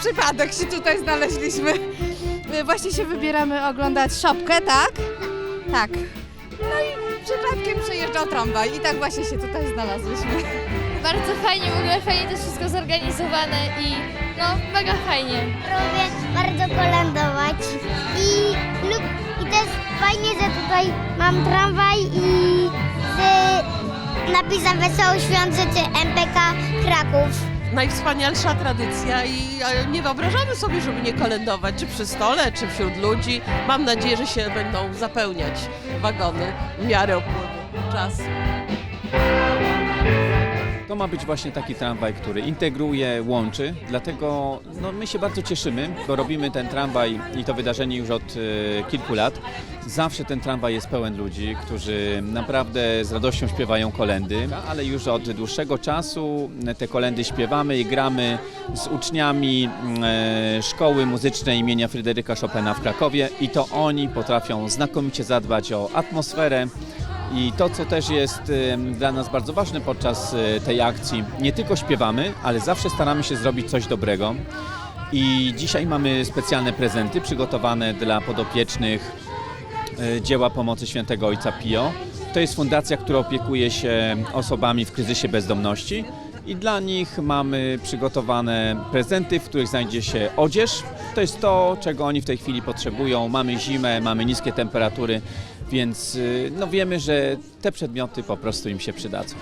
przypadek się tutaj znaleźliśmy. Właśnie się wybieramy oglądać szopkę, tak? Tak. No i przypadkiem przejeżdżał tramwaj i tak właśnie się tutaj znalazłyśmy. Bardzo fajnie, w ogóle fajnie to jest wszystko zorganizowane i no mega fajnie. Lubię bardzo kolędować i, lub, i też fajnie, że tutaj mam tramwaj i z napisem Wesoło Świąt Życzy MPK Kraków. Najwspanialsza tradycja i e, nie wyobrażamy sobie, żeby nie kolędować, czy przy stole, czy wśród ludzi. Mam nadzieję, że się będą zapełniać wagony w miarę upływu czasu. To ma być właśnie taki tramwaj, który integruje, łączy, dlatego no, my się bardzo cieszymy, bo robimy ten tramwaj i to wydarzenie już od e, kilku lat. Zawsze ten tramwaj jest pełen ludzi, którzy naprawdę z radością śpiewają kolendy, ale już od dłuższego czasu te kolendy śpiewamy i gramy z uczniami e, Szkoły Muzycznej imienia Fryderyka Chopina w Krakowie i to oni potrafią znakomicie zadbać o atmosferę, i to, co też jest dla nas bardzo ważne podczas e, tej akcji, nie tylko śpiewamy, ale zawsze staramy się zrobić coś dobrego. I dzisiaj mamy specjalne prezenty przygotowane dla podopiecznych e, dzieła pomocy świętego Ojca Pio. To jest fundacja, która opiekuje się osobami w kryzysie bezdomności. I dla nich mamy przygotowane prezenty, w których znajdzie się odzież. To jest to, czego oni w tej chwili potrzebują. Mamy zimę, mamy niskie temperatury, więc y, no wiemy, że te przedmioty po prostu im się przydadzą.